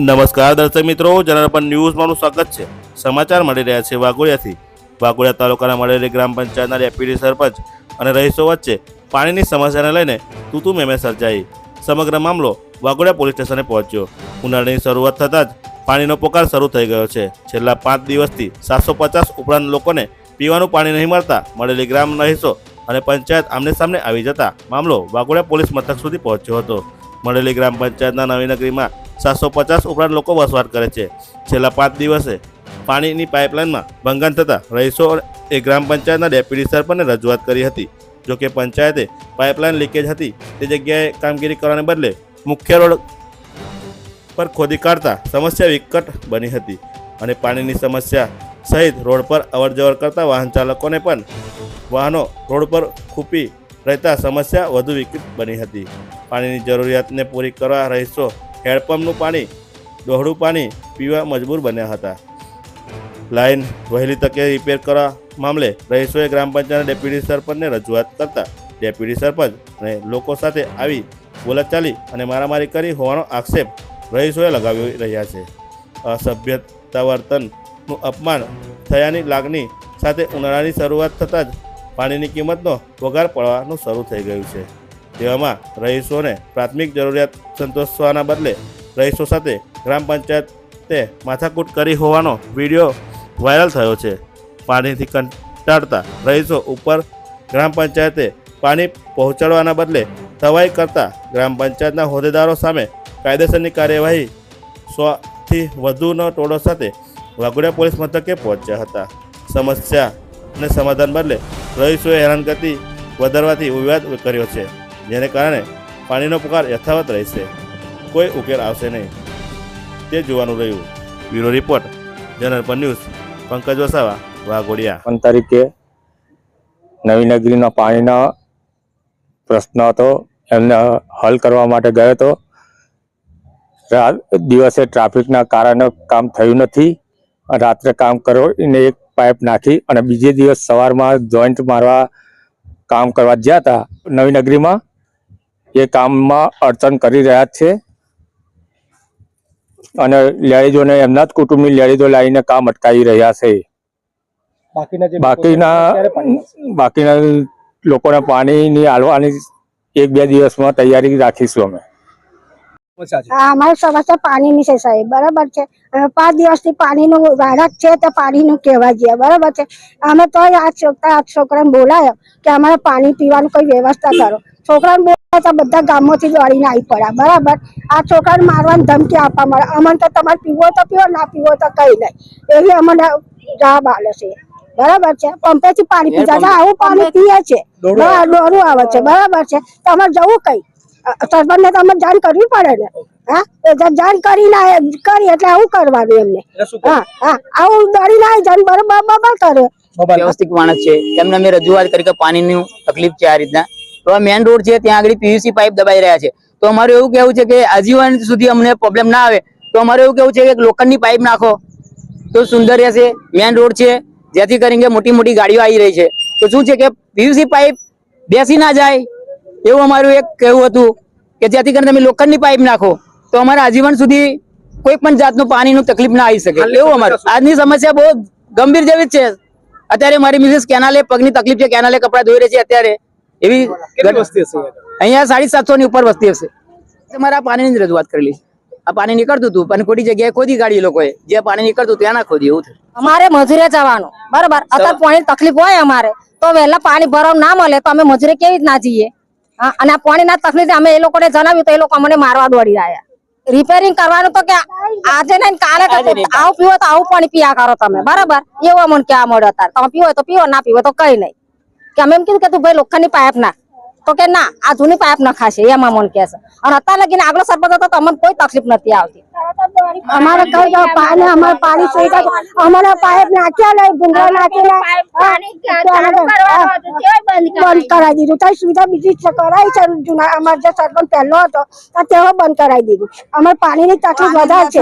નમસ્કાર દર્શક મિત્રો જનાર્પણ ન્યૂઝમાં આપનું સ્વાગત છે. સમાચાર મળી રહ્યા છે વાઘોડિયાથી. વાઘોડિયા તાલુકાના મળેલી ગ્રામ પંચાયતના ડેપ્યુટી સરપંચ અને રહીશો વચ્ચે પાણીની સમસ્યાને લઈને તૂતુ મેમે સર્જાઈ. સમગ્ર મામલો વાઘોડિયા પોલીસ સ્ટેશને પહોંચ્યો. ઉનાળાની શરૂઆત થતાં જ પાણીનો પોકાર શરૂ થઈ ગયો છે. છેલ્લા પાંચ દિવસથી સાતસો પચાસ ઉપરાંત લોકોને પીવાનું પાણી નહીં મળતા મળેલી ગ્રામ રહીશો અને પંચાયત આમને સામને આવી જતા મામલો વાઘોડિયા પોલીસ મથક સુધી પહોંચ્યો હતો. મળેલી ગ્રામ પંચાયતના નવીનગરીમાં સાતસો પચાસ ઉપરાંત લોકો વસવાટ કરે છે. છેલ્લા પાંચ દિવસે પાણીની પાઇપલાઇનમાં ભંગન થતાં રહીશો એ ગ્રામ પંચાયતના ડેપ્યુટી સરપંચને રજૂઆત કરી હતી. જોકે પંચાયતે પાઇપલાઇન લીકેજ હતી, તે જગ્યાએ કામગીરી કરવાને બદલે મુખ્ય રોડ પર ખોદી કાઢતા સમસ્યા વિકટ બની હતી અને પાણીની સમસ્યા સહિત રોડ પર અવરજવર કરતા વાહન ચાલકોને પણ વાહનો રોડ પર ખૂપી રહેતા સમસ્યા વધુ વિકટ બની હતી. પાણીની જરૂરિયાતને પૂરી કરવા રહીશો હેડપંપનું પાણી દોહડું પાણી પીવા મજબૂર બન્યા હતા. લાઈન વહેલી તકે રિપેર કરવા મામલે રહીશોએ ગ્રામ પંચાયતના ડેપ્યુટી સરપંચને રજૂઆત કરતા ડેપ્યુટી સરપંચ અને લોકો સાથે આવી બોલાચાલી અને મારામારી કરી હોવાનો આક્ષેપ રહીશોએ લગાવી રહ્યા છે. અસભ્યતા વર્તનનું અપમાન થયાની લાગણી સાથે ઉનાળાની શરૂઆત થતાં જ પાણીની કિંમતનો વઘાર પડવાનું શરૂ થઈ ગયું છે. તેવામાં રહીશોને પ્રાથમિક જરૂરિયાત સંતોષવાના બદલે રહીશો સાથે ગ્રામ પંચાયતે માથાકૂટ કરી હોવાનો વીડિયો વાયરલ થયો છે. પાણીથી કંટાળતા રહીશો ઉપર ગ્રામ પંચાયતે પાણી પહોંચાડવાના બદલે તવાઈ કરતા ગ્રામ પંચાયતના હોદ્દેદારો સામે કાયદેસરની કાર્યવાહી સોથી વધુનો ટોળો સાથે વાઘોડિયા પોલીસ મથકે પહોંચ્યા હતા. સમસ્યાને સમાધાન બદલે રહીશોએ હેરાનગતિ વધારવાથી વિવાદ કર્યો છે. જેને કારણે પાણીનો પુકાર યથાવત રહેશે. કોઈ ઉકેલ આવશે નહીં. તે જોવાનું રહ્યું. Bureau report, general news, Pankaj Vasava, Waghodia. પણ તરીકે નવીનગરીના પાણીના પ્રશ્ન હતો. એમને હલ કરવા માટે ગયો હતો. દિવસે ટ્રાફિકના કારણે કામ થયું નથી. રાત્રે કામ કરો એને એક પાઇપ નાખી અને બીજે દિવસ સવારમાં જોઈન્ટ મારવા કામ કરવા ગયા હતા નવીનગરીમાં એ કામમાં અડચણ કરી રહ્યા છે. અને લેડીઝોને એમના જ કુટુંબની લેડીઝો લાવીને કામ અટકાવી રહ્યા છે. બાકીના બાકીના લોકોને પાણીની આલવાની એક બે દિવસમાં તૈયારી રાખીશું અમે. છે હા અમારી સમસ્યા પાણીની છે સાહેબ બરાબર છે. પાંચ દિવસથી પાણીનું રાડક છે તો પાણીનું કહેવા જઈએ બરાબર છે. અમે તો આ છોકરા આ છોકરાને બોલાયો કે અમારે પાણી પીવાનું કોઈ વ્યવસ્થા કરો. છોકરાને બોલાયો તો બધા ગામોથી દોડીને આવી પડ્યા બરાબર? આ છોકરાને મારવાની ધમકી આપવા મળે. અમને તો તમારે પીવો તો પીવો ના પીવો તો કઈ નહીં. એવી અમને જવાબ આલે છે. બરાબર છે? પંપેથી પાણી પીતા હતા આવું પાણી પીએ છે. દોરું આવે છે. બરાબર છે? તમારે જવું કઈ? સરપંચને તમારે જાણ કરવી પડે ને? હા? એ જાણ કરી ના કરી એટલે આવું કરવાનું એમને. હા હા. આવું દોડી ના જાણ બરાબર બરાબર કરે. વ્યવસ્થિત માણસ છે. તેમને મેં રજૂઆત કરી કે પાણીની તકલીફ છે આ રીતના. તો આ રોડ છે, ત્યાં આગળ પીયુસી પાઇપ દબાઈ રહ્યા છે. તો અમારું એવું કેવું છે કે આજીવન સુધી અમને પ્રોબ્લેમ ના આવે, તો અમારું એવું કેવું છે કે લોખંડની પાઇપ નાખો. તો સુંદર રહેશે. મેન રોડ છે. જેથી કરીને મોટી મોટી ગાડીઓ આવી રહી છે. તો શું છે કે પીયુસી પાઇપ બેસી ના જાય? એવું અમારું એક કહેવું હતું કે જેથી કરીને તમે લોખંડની પાઇપ નાખો, તો અમારા આજીવન સુધી કોઈ પણ જાતનું પાણીનું તકલીફ ના આવી શકે. એવું અમારું. આજની સમસ્યા બહુ ગંભીર જેવી જ છે. અત્યારે મારી મિસિસ કેનાલે પગની તકલીફ છે. કેનાલે કપડાં ધોઈ રહી છે અત્યારે. એવી વસ્તી હશે અહીંયા? સાડી સાતસો ની ઉપર વસ્તી હશે. મારે આ પાણીની જ રજૂઆત કરેલી. છે. આ પાણી નીકળતું હતું પણ ખોટી જગ્યાએ ખોદી કાઢી લોકોએ. જે પાણી નીકળતું ત્યાં ના ખોદી એવું થયું. અમારે મજૂરે જવાનું. બરાબર? અત્યારે પાણી તકલીફ હોય અમારે. તો વહેલા પાણી ભરવા ના મળે તો અમે મજૂરે કેવી રીતના જઈએ અને આ પાણી ના તકલીફ અમે એ લોકોને જણાવ્યું તો એ લોકો અમને મારવા દોડી આવ્યા રિપેરિંગ કરવાનું તો કે આજે નહીં કાલે આવું પીવો તો આવું પાણી પીયા કરો તમે. બરાબર? એવું અમને ક્યાં મળે અત્યારે. તમે પીવો તો પીવો ના પીવો તો કઈ નહીં. કે અમે એમ કીધું કે તું ભાઈ લોખંડની પાઇપ ના તો કે ના આ જૂની પાઇપ ના ખાશે એમાં મને કહે છે અને અત્યારે લગીને આગલો સરપંચ હતો તો અમને કોઈ તકલીફ નથી આવતી. અમારે કઈ પાણી અમારે પાણી સુવિધા અમારે પાઇપ નાખ્યા નહીં ભૂંગળા નાખીને બંધ કરાવી દીધું. તો સુવિધા બીજી છે કરાવી છે. જૂના અમારે જે સરપંચ પહેલો હતો તેઓ બંધ કરાવી દીધું. અમારે પાણીની તકલીફ વધારે છે.